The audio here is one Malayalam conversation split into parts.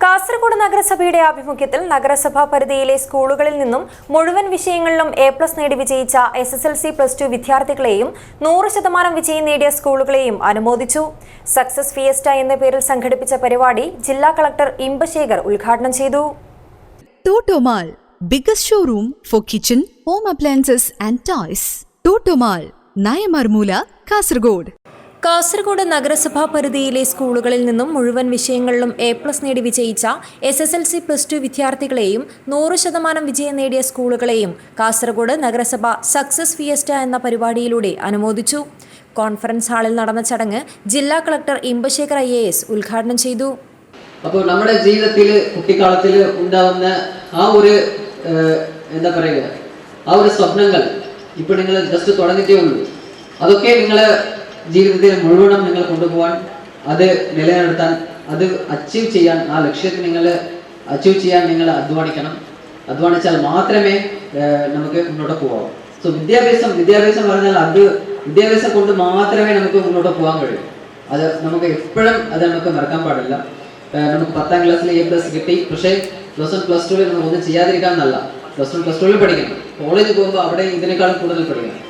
കാസർഗോഡ് നഗരസഭയുടെ ആഭിമുഖ്യത്തിൽ നഗരസഭാ പരിധിയിലെ സ്കൂളുകളിൽ നിന്നും മുഴുവൻ വിഷയങ്ങളിലും എ പ്ലസ് നേടി വിജയിച്ച S S L C plus two വിദ്യാർത്ഥികളെയും നൂറ് ശതമാനം വിജയം നേടിയ സ്കൂളുകളെയും അനുമോദിച്ചു സക്സസ് ഫിയസ്റ്റ എന്ന പേരിൽ സംഘടിപ്പിച്ച പരിപാടി ജില്ലാ കളക്ടർ ഇമ്പശേഖർ ഉദ്ഘാടനം ചെയ്തു Totomal, biggest showroom for kitchen home appliances and toys. Totomal Nayamarmoola Kasargod. Kasaragod നഗരസഭാ പരിധിയിലെ സ്കൂളുകളിൽ നിന്നും മുഴുവൻ വിഷയങ്ങളിലും എ പ്ലസ് നേടി വിജയിച്ച S S L C plus two വിദ്യാർത്ഥികളെയും നൂറ് ശതമാനം വിജയം നേടിയ സ്കൂളുകളെയും കാസർഗോഡ് നഗരസഭ സക്സസ് ഫിയസ്റ്റ എന്ന പരിപാടിയിലൂടെ അനുമോദിച്ചു. കോൺഫറൻസ് ഹാളിൽ നടന്ന ചടങ്ങ് ജില്ലാ collector Imbasekar I A S ഉദ്ഘാടനം ചെയ്തു. അപ്പോൾ നമ്മുടെ ജീവിതത്തിൽ കുട്ടിക്കാലത്തിൽ ഉണ്ടാവുന്ന ആ ഒരു എന്താ പറയുക ആ ഒരു സ്വപ്നങ്ങൾ ഇപ്പോൾ നിങ്ങൾ ജസ്റ്റ് തുടങ്ങിയിട്ടേ ഉള്ളൂ. അതൊക്കെ നിങ്ങളെ ജീവിതത്തിൽ മുഴുവനും നിങ്ങൾ കൊണ്ടുപോകാൻ അത് നിലനിർത്താൻ അത് അച്ചീവ് ചെയ്യാൻ ആ ലക്ഷ്യത്തെ നിങ്ങൾ അച്ചീവ് ചെയ്യാൻ നിങ്ങൾ അധ്വാനിക്കണം. അധ്വാനിച്ചാൽ മാത്രമേ നമുക്ക് മുന്നോട്ട് പോകാവൂ സോ വിദ്യാഭ്യാസം വിദ്യാഭ്യാസം പറഞ്ഞാൽ അത് വിദ്യാഭ്യാസം കൊണ്ട് മാത്രമേ നമുക്ക് മുന്നോട്ട് പോകാൻ കഴിയൂ. അത് നമുക്ക് എപ്പോഴും അത് നമുക്ക് മറക്കാൻ പാടില്ല. നമുക്ക് പത്താം ക്ലാസ്സിൽ എ പ്ലസ് കിട്ടി. പക്ഷേ പ്ലസ് വൺ പ്ലസ് ടുവിൽ നമുക്ക് ഒന്നും ചെയ്യാതിരിക്കാന്നല്ല പ്ലസ് വൺ പ്ലസ് ടുവിൽ പഠിക്കണം. കോളേജിൽ പോകുമ്പോൾ അവിടെ ഇതിനേക്കാളും കൂടുതൽ പഠിക്കണം.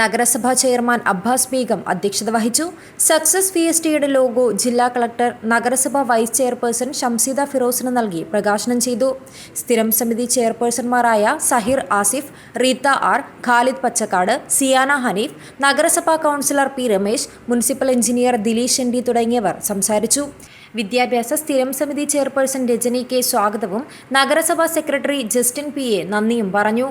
നഗരസഭാ ചെയർമാൻ അബ്ബാസ് ബീഗം അധ്യക്ഷത വഹിച്ചു. സക്സസ് ഫിയസ്റ്റയുടെ ലോഗോ ജില്ലാ കളക്ടർ നഗരസഭാ വൈസ് ചെയർപേഴ്സൺ ഷംസീദ ഫിറോസിന് നൽകി പ്രകാശനം ചെയ്തു. സ്ഥിരം സമിതി ചെയർപേഴ്സൺമാരായ സഹിർ ആസിഫ് റീത്ത ആർ ഖാലിദ് പച്ചക്കാട് സിയാന ഹനീഫ് നഗരസഭാ councillor P Ramesh municipal engineer Dileesh N D തുടങ്ങിയവർ സംസാരിച്ചു. വിദ്യാഭ്യാസ സ്ഥിരം സമിതി ചെയർപേഴ്സൺ രജനി കെ സ്വാഗതവും നഗരസഭാ സെക്രട്ടറി ജസ്റ്റിൻ പി എ നന്ദിയും പറഞ്ഞു.